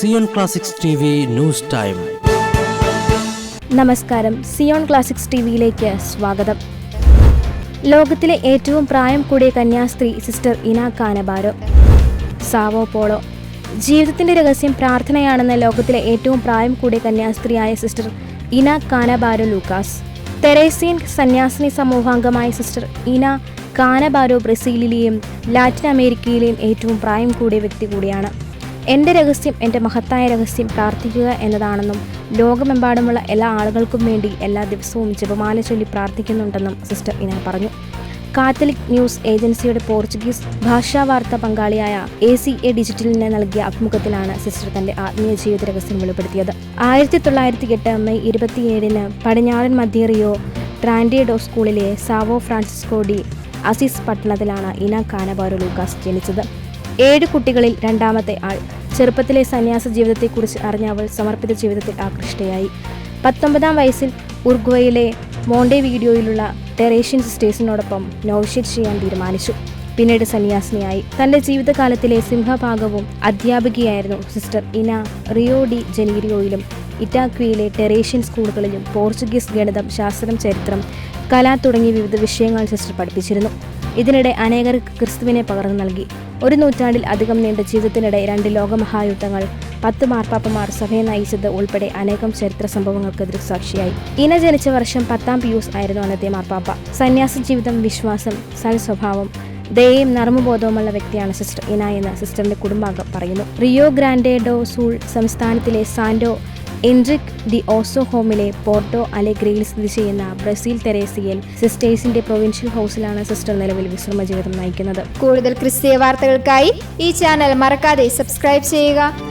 Zion classics news time നമസ്കാരം. Zion classics T വിയിലേക്ക് സ്വാഗതം. ലോകത്തിലെ ഏറ്റവും പ്രായം കൂടിയ കന്യാസ്ത്രീ സിസ്റ്റർ ഇന കാനബാരോ. Sao Paulo. ജീവിതത്തിന്റെ രഹസ്യം പ്രാർത്ഥനയാണെന്ന് ലോകത്തിലെ ഏറ്റവും പ്രായം കൂടിയ കന്യാസ്ത്രീയായ സിസ്റ്റർ ഇന കാനബാരോ ലൂക്കാസ്. തെരേസിയൻ സന്യാസിനി സമൂഹാംഗമായ സിസ്റ്റർ ഇന കാനബാരോ ബ്രസീലിലെയും ലാറ്റിൻ അമേരിക്കയിലെയും ഏറ്റവും പ്രായം കൂടിയ വ്യക്തി കൂടിയാണ്. എന്റെ രഹസ്യം എന്റെ മഹത്തായ രഹസ്യം പ്രാർത്ഥിക്കുക എന്നതാണെന്നും ലോകമെമ്പാടുമുള്ള എല്ലാ ആളുകൾക്കും വേണ്ടി എല്ലാ ദിവസവും ജപമാല ചൊല്ലി പ്രാർത്ഥിക്കുന്നുണ്ടെന്നും സിസ്റ്റർ ഇനാ പറഞ്ഞു. കാത്തലിക് ന്യൂസ് ഏജൻസിയുടെ പോർച്ചുഗീസ് ഭാഷാ വാർത്താ പങ്കാളിയായ എ സി എ ഡിജിറ്റലിന് നൽകിയ അഭിമുഖത്തിലാണ് സിസ്റ്റർ തന്റെ ആത്മീയ ജീവിത രഹസ്യം വെളിപ്പെടുത്തിയത്. ആയിരത്തി തൊള്ളായിരത്തി എട്ട് മെയ് ഇരുപത്തിയേഴിന് പടിഞ്ഞാറൻ മധ്യ റിയോ ട്രാൻഡിയഡോ സ്കൂളിലെ സാവോ ഫ്രാൻസിസ്കോ ഡി അസിസ് പട്ടണത്തിലാണ് ഇന കാനബാരോ ലൂക്കാസ് ജനിച്ചത്. ഏഴ് കുട്ടികളിൽ രണ്ടാമത്തെ ആൾ. ചെറുപ്പത്തിലെ സന്യാസ ജീവിതത്തെക്കുറിച്ച് അറിഞ്ഞ അവൾ സമർപ്പിത ജീവിതത്തിൽ ആകൃഷ്ടയായി. പത്തൊമ്പതാം വയസ്സിൽ ഉർഗ്വയിലെ മോണ്ടെ വീഡിയോയിലുള്ള ടെറേഷ്യൻ സിസ്റ്റേഴ്സിനോടൊപ്പം നോവിഷ്യറ്റ് ചെയ്യാൻ തീരുമാനിച്ചു. പിന്നീട് സന്യാസിനിയായി. തന്റെ ജീവിതകാലത്തിലെ സിംഹഭാഗവും അധ്യാപികയായിരുന്നു സിസ്റ്റർ ഇന റിയോ ഡി ജനീരിയോയിലും. ഇറ്റാക്വിയിലെ ടെറേഷ്യൻ സ്കൂളുകളിലും പോർച്ചുഗീസ് ഗണിതം ശാസ്ത്രം ചരിത്രം കല തുടങ്ങിയ വിവിധ വിഷയങ്ങൾ സിസ്റ്റർ പഠിപ്പിച്ചിരുന്നു. ഇതിനിടെ അനേകർക്ക് ക്രിസ്തുവിനെ പകർന്നു നൽകി. ഒരു നൂറ്റാണ്ടിൽ അധികം നീണ്ട ജീവിതത്തിനിടെ രണ്ട് ലോകമഹായുദ്ധങ്ങൾ പത്ത് മാർപ്പാപ്പമാർ സഭയെ നയിച്ചത് ഉൾപ്പെടെ അനേകം ചരിത്ര സംഭവങ്ങൾക്ക് ദൃക്സാക്ഷിയായി ഇന ജനിച്ച വർഷം പത്താം പിയൂസ് ആയിരുന്നു അന്നത്തെ മാർപ്പാപ്പ. സന്യാസ ജീവിതം വിശ്വാസം സൽ സ്വഭാവം ദയയും നർമ്മബോധവുമുള്ള വ്യക്തിയാണ് സിസ്റ്റർ ഇന എന്ന് സിസ്റ്ററിന്റെ കുടുംബാംഗം പറയുന്നു. റിയോ ഗ്രാൻഡേഡോ സൂൾ സംസ്ഥാനത്തിലെ സാൻഡോ എൻറിക് ഡി ഓസോ ഹോമിലെ പോർട്ടോ അലെഗ്രയിൽ സ്ഥിതി ചെയ്യുന്ന ബ്രസീൽ തെരേസിയൽ സിസ്റ്റേഴ്സിന്റെ പ്രൊവിൻഷ്യൽ ഹൗസിലാണ് സിസ്റ്റർ നിലവിൽ വിശ്രമ ജീവിതം നയിക്കുന്നത്. കൂടുതൽ ക്രിസ്തീയ വാർത്തകൾക്കായി ഈ ചാനൽ മറക്കാതെ സബ്സ്ക്രൈബ് ചെയ്യുക.